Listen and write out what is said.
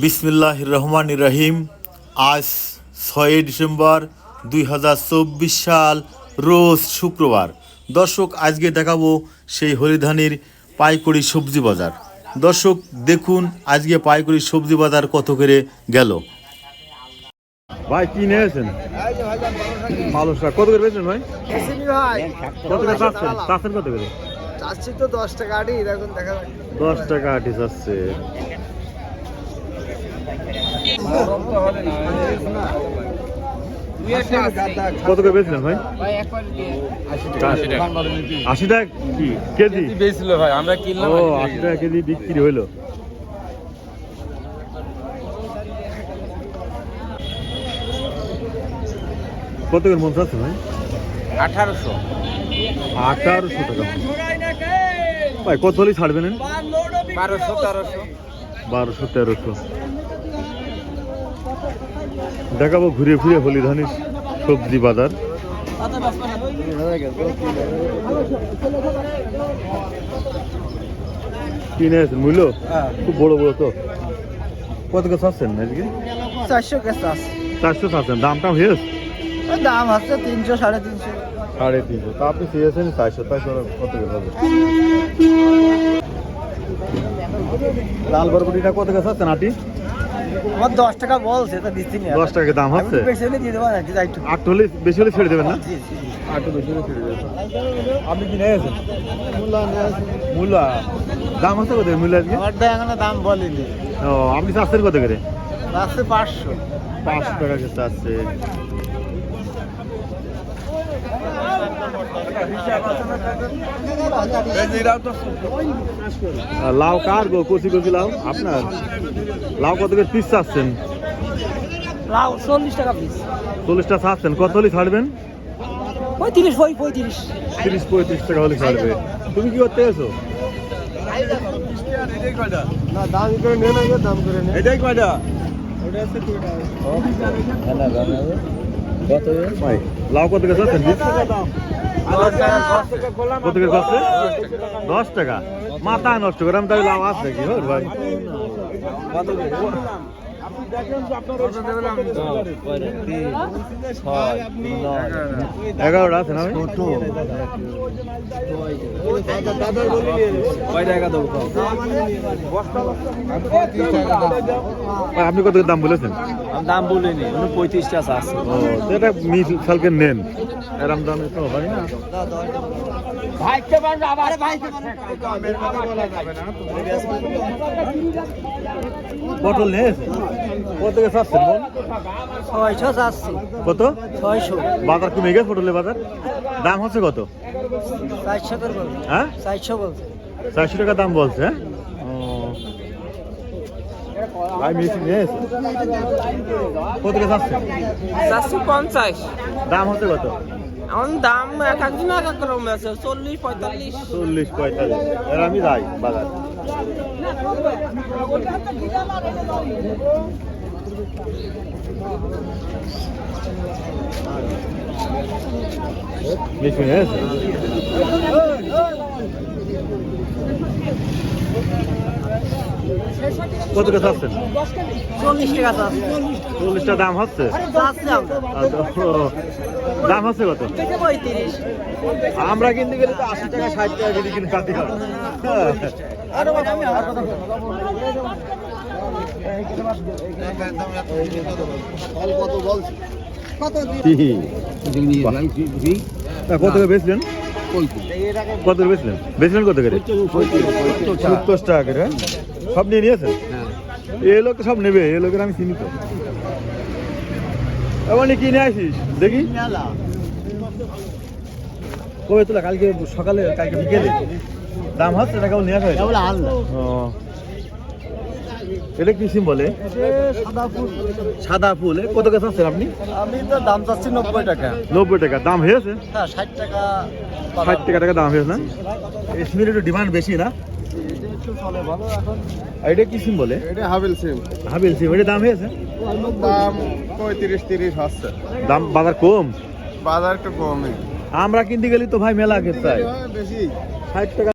বিসমিল্লাহ রহমান রহিম আজ ছয়ই ডিসেম্বর দুই হাজার চব্বিশ সাল রোজ শুক্রবার। দর্শক আজকে দেখাবো সেই হরিধানির পাইকড়ি সবজি বাজার। দর্শক দেখুন আজকে পাইকড়ি সবজি বাজার কত করে গেল। ভাই কি নিয়েছেন ভালো কত করে পেয়েছেন ভাই? ভাই। কত করে চাচ্ছেন? চাচ্ছেন কত করে? চাচ্ছি তো দশ টাকা আটি এখন দেখা দশ টাকা আটি চাচ্ছে। কত করে পেয়েছিলেন ভাই? আশি টাকা কি? কেজি? বেছিল ভাই আমরা কিনলাম ও আশি টাকা কেজি বিক্রি হইল। কত করে মন চাচ্ছে ভাই? আঠারোশো আঠারোশো টাকা। ভাই কত হলেই ছাড়বেন? বারোশো তেরোশো। বারোশো তেরোশো। দেখাবো ঘুরে ঘুরে হলিধানির সবজি বাজার। কিনে আছেন মূল্য খুব বড় বড় তো। কত করে চাচ্ছেন আজকে চারশো চারশো চাচ্ছেন দামটা হয়েছে? দাম হচ্ছে তিনশো সাড়ে তিনশো। সাড়ে তিনশো। তা আপনি চেয়েছেন চারশো কত হবে? লাল বরবটিটা কত চাচ্ছেন আটি আমার দশ টাকা বলছে তা দিচ্ছি না। দশ টাকা দাম হচ্ছে? বেশি হলে দিয়ে দেবো না একটু আট হলে বেশি হলে ছেড়ে দেবেন না। আট বেশি হলে ছেড়ে দেবেন। আপনি কি মুলা মূলা। দাম হচ্ছে কত মূলা আজকে? আমার তো এখনও দাম বলেনি। ও আপনি চাষের কত করে? চাষে পাঁচশো। পাঁচশো টাকা করে চাচ্ছে আর লাউ কার গো? কচি কচি লাউ? আপনার? লাউ কত করে পিস চাচ্ছেন লাউ চল্লিশ টাকা পিস চল্লিশটা চাচ্ছেন কত হলে ছাড়বেন? পঁয়ত্রিশ পঁয়ত্রিশ। তিরিশ পঁয়ত্রিশ টাকা হলে ছাড়বে। তুমি কি করতে এসো? না দাম করে দাম করে নে। এটাই কয়টা? লাউ কত দাম। কত করে চাচ্ছে দশ টাকা। মাথা নষ্ট করে আমি তাই লাভ আছে কি হোক ভাই। এগারোটা আছে না আপনি কত দাম বলেছেন? দাম বলিনি পঁয়ত্রিশটা আছে ও এটা মিস সালকে নেন। এরম দামে তো হয় না। ভাইকে পারবে আবার ভাইকে পটল নিয়েছে কত থেকে চাচ্ছেন বল? ছয়শো চাচ্ছি। কত? ছয়শো। বাজার কমে গেছে পটলের বাজার? দাম হচ্ছে কত? চারশো বলছে। হ্যাঁ? চারশো বলছে। চারশো টাকা দাম বলছে হ্যাঁ। ভাই মিষ্টি নিয়েছে কত থেকে চাচ্ছেন চারশো পঞ্চাশ। দাম হচ্ছে কত? এখন দাম এক একদিন এক এক রকম আছে চল্লিশ পঁয়তাল্লিশ। চল্লিশ পঁয়তাল্লিশ। এর আমি যাই বাজার। মিষ্টি নিয়েছে কত করে চাচ্ছেন চল্লিশ টাকা চল্লিশটা দাম হচ্ছে? আচ্ছা, দাম হচ্ছে কত? আমরা কিনতে গেলে তো আশি টাকা ষাট টাকা কেজি কিনে কাটি হয়। কত করে বেচলেন? কত বেচলেন? বেচলেন কত করে? সত্তর টাকা করে হ্যাঁ? সব নিয়ে নিয়েছেন এ লোক সব নেবে এ লোকের আমি চিনি তো। এবার কিনে আসিস? দেখি। কবে তোলা? কালকে সকালে কালকে বিকেলে। দাম হচ্ছে টাকা নিয়ে আসা হয়েছে? ও। এটা কি সিম বলে? সাদা ফুল। সাদা ফুল। এ কত গাছ আছেন আপনি? আমি তো দাম চাচ্ছি নব্বই টাকা। নব্বই টাকা। দাম হয়েছে? হ্যাঁ ষাট টাকা ষাট টাকা টাকা দাম হয়েছে না? এই সিমের একটু ডিমান্ড বেশি না? একটু চলে ভালো এখন। এটা কি সিম বলে এটা হাবিল সিম হাবিল সিম এটা দাম হয়েছে? দাম পঁয়ত্রিশ তিরিশ হচ্ছে দাম বাজার কম? বাজার একটু কমে। আমরা কিনতে গেলি তো ভাই মেলা খেতে চাই বেশি। ষাট টাকা